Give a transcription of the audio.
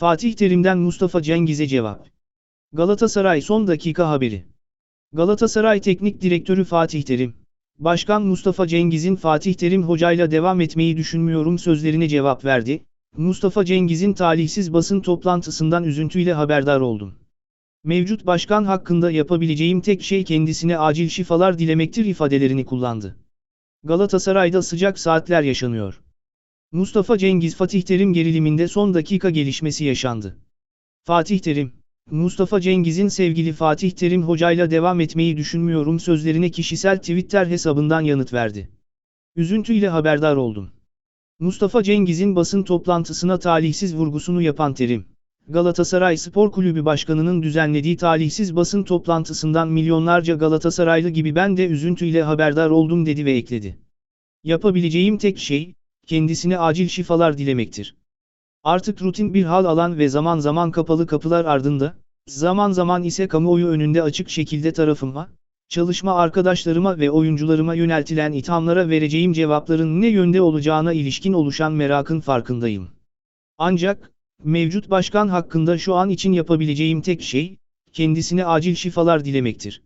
Fatih Terim'den Mustafa Cengiz'e cevap. Galatasaray son dakika haberi. Galatasaray Teknik Direktörü Fatih Terim, Başkan Mustafa Cengiz'in Fatih Terim hocayla devam etmeyi düşünmüyorum sözlerine cevap verdi. Mustafa Cengiz'in talihsiz basın toplantısından üzüntüyle haberdar oldum. Mevcut başkan hakkında yapabileceğim tek şey kendisine acil şifalar dilemektir ifadelerini kullandı. Galatasaray'da sıcak saatler yaşanıyor. Mustafa Cengiz Fatih Terim geriliminde son dakika gelişmesi yaşandı. Fatih Terim, Mustafa Cengiz'in sevgili Fatih Terim hocayla devam etmeyi düşünmüyorum sözlerine kişisel Twitter hesabından yanıt verdi. Üzüntüyle haberdar oldum. Mustafa Cengiz'in basın toplantısına talihsiz vurgusunu yapan Terim, Galatasaray Spor Kulübü Başkanı'nın düzenlediği talihsiz basın toplantısından milyonlarca Galatasaraylı gibi ben de üzüntüyle haberdar oldum dedi ve ekledi. Yapabileceğim tek şey, kendisine acil şifalar dilemektir. Artık rutin bir hal alan ve zaman zaman kapalı kapılar ardında, zaman zaman ise kamuoyu önünde açık şekilde tarafıma, çalışma arkadaşlarıma ve oyuncularıma yöneltilen ithamlara vereceğim cevapların ne yönde olacağına ilişkin oluşan merakın farkındayım. Ancak, mevcut başkan hakkında şu an için yapabileceğim tek şey, kendisine acil şifalar dilemektir.